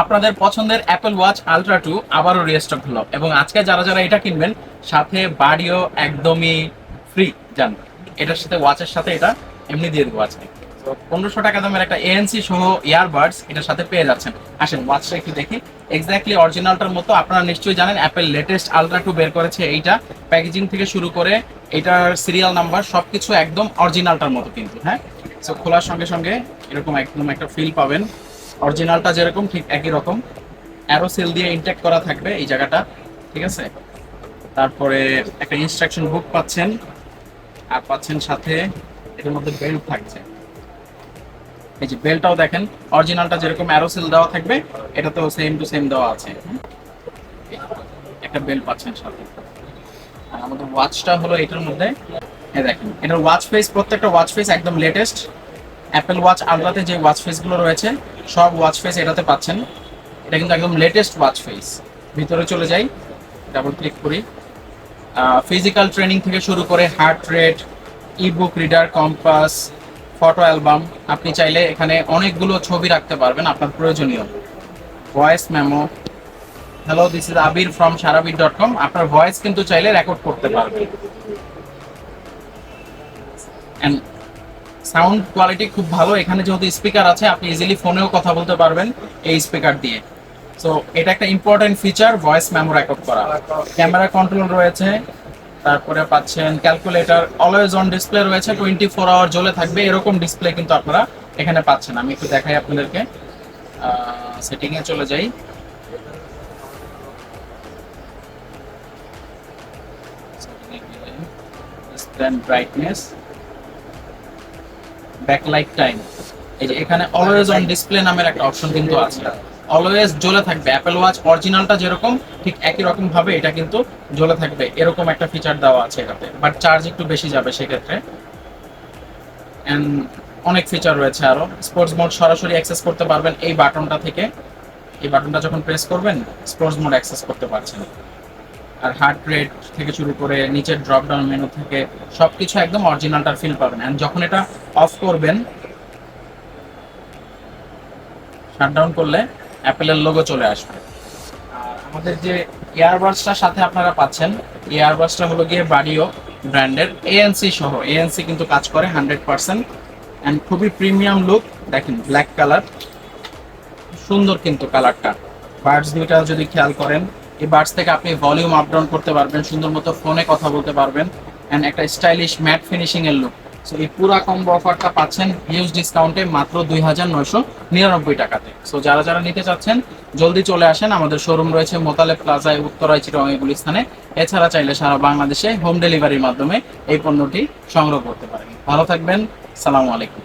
আপনাদের পছন্দের Apple watch ultra two আবারও রিস্টক হলো। এবং আজকে যারা যারা এটা কিনবেন, সাথে বাড়িও একদমই ফ্রি জান এটার সাথে ওয়াচের সাথে এটা এমনি দিয়ে দেবো আজকে। পনেরোশো টাকা দামের একটা এএনসি সহ ইয়ারবাডস এটার সাথে পেয়ে যাচ্ছেন। আসেন ওয়াচটা একটু দেখি। এক্স্যাক্টলি অরিজিনালটার মতো আপনারা নিশ্চয়ই জানেন অ্যাপেল লেটেস্ট আলট্রা টু বের করেছে এইটা। প্যাকেজিং থেকে শুরু করে এটার সিরিয়াল নাম্বার সবকিছু একদম অরিজিনালটার মতো কিন্তু হ্যাঁ? সো খোলার সঙ্গে সঙ্গে এরকম একদম একটা ফিল পাবেন। অরিজিনালটা যেরকম, ঠিক একই রকম। অ্যারো সেল দিয়ে ইনটেক্ট করা থাকবে এই জায়গাটা, ঠিক আছে? তারপরে একটা ইনস্ট্রাকশন বুক পাচ্ছেন, আর পাচ্ছেন সাথে এটার মধ্যে বেল্ট থাকছে। এই যে বেল্টটাও দেখেন অরিজিনালটা যেরকম অ্যারো সেল দেওয়া থাকবে এটা তো সেম টু সেম দেওয়া আছে। একটা বেল্ট পাচ্ছেন সাথে। আর আমাদের ওয়াচটা হলো এটার মধ্যে, এই দেখেন, এটার ওয়াচ ফেস প্রত্যেকটা ওয়াচ ফেস একদম লেটেস্ট অ্যাপেল ওয়াচ আলট্রাতে যে ওয়াচ ফেসগুলো রয়েছে সব ওয়াচ ফেস এটাতে পাচ্ছেন। এটা কিন্তু একদম লেটেস্ট ওয়াচ ফেস ভিতরে চলে যাই ডাবল ক্লিক করি। ফিজিক্যাল ট্রেনিং থেকে শুরু করে heart rate ebook reader compass photo album আপনি চাইলে এখানে অনেকগুলো ছবি রাখতে পারবেন আপনার প্রয়োজনীয়। Voice memo hello this is Abir from Sarabir dot com আপনার ভয়েস কিন্তু চাইলে রেকর্ড করতে পারবেন। সাউন্ড কোয়ালিটি খুব ভালো। এখানে যেহেতু স্পিকার আছে, আপনি ইজিলি ফোনেও কথা বলতে পারবেন এই স্পিকার দিয়ে। সো এটা একটা important feature voice memo record করা। ক্যামেরা কন্ট্রোল রয়েছে, তারপরে পাচ্ছেন ক্যালকুলেটর অলওয়েজ অন ডিসপ্লে রয়েছে টোয়েন্টি ফোর আওয়ার জ্বলে থাকবে, এরকম ডিসপ্লে কিন্তু আপনারা এখানে পাচ্ছেন। আমি একটু দেখাই আপনাদেরকে। সেটিংয়ে চলে যাই। ব্রাইটনেস ব্যাকলাইট টাইম এই যে এখানে অলওয়েজ অন ডিসপ্লে নামের একটা অপশন কিন্তু আছে। অলওয়েজ জ্বলে থাকবে। অ্যাপেল ওয়াচ অরিজিনালটা যেরকম, ঠিক একই রকম ভাবে এটা কিন্তু জ্বলে থাকবে। এরকম একটা ফিচার দেওয়া আছে এটাতে। বাট চার্জ একটু বেশি যাবে সেক্ষেত্রে। অ্যান্ড অনেক ফিচার রয়েছে আরও। স্পোর্টস মোড সরাসরি অ্যাক্সেস করতে পারবেন এই বাটনটা থেকে। এই বাটনটা যখন প্রেস করবেন স্পোর্টস মোড অ্যাক্সেস করতে পারছেন। আর হার্ট রেট থেকে শুরু করে নিচের ড্রপ ডাউন মেনু থেকে সবকিছু একদম অরিজিনালটার ফিল পাবেন। এন্ড যখন এটা অফ করবেন শাটডাউন করলে অ্যাপেলের লোগো চলে আসবে। আর আমাদের যে ইয়ারবাডসটার সাথে আপনারা পাচ্ছেন ইয়ারবাডসটা হলো গিয়ে বাডিও ব্র্যান্ডের এএনসি সহ। এএনসি কিন্তু কাজ করে হান্ড্রেড পার্সেন্ট অ্যান্ড খুবই প্রিমিয়াম লুক দেখেন ব্ল্যাক কালার সুন্দর কিন্তু কালারটা বার্ডস দুইটা যদি খেয়াল করেন এই বার্ডস থেকে আপনি ভলিউম আপ ডাউন করতে পারবেন, সুন্দর মতো ফোনে কথা বলতে পারবেন অ্যান্ড একটা স্টাইলিশ ম্যাট ফিনিশিং এর লুক সো এই পুরা কম্বো অফারটা পাচ্ছেন হিউজ ডিসকাউন্টে মাত্র দুই হাজার নয়শো নিরানব্বই টাকাতে। সো যারা যারা নিতে চাচ্ছেন, জলদি চলে আসেন। আমাদের শোরুম রয়েছে মোতালে প্লাজায় উত্তরায় চিটং এগুলি স্থানে এছাড়া চাইলে সারা বাংলাদেশে হোম ডেলিভারির মাধ্যমে এই পণ্যটি সংগ্রহ করতে পারেন। ভালো থাকবেন। সালামু আলাইকুম।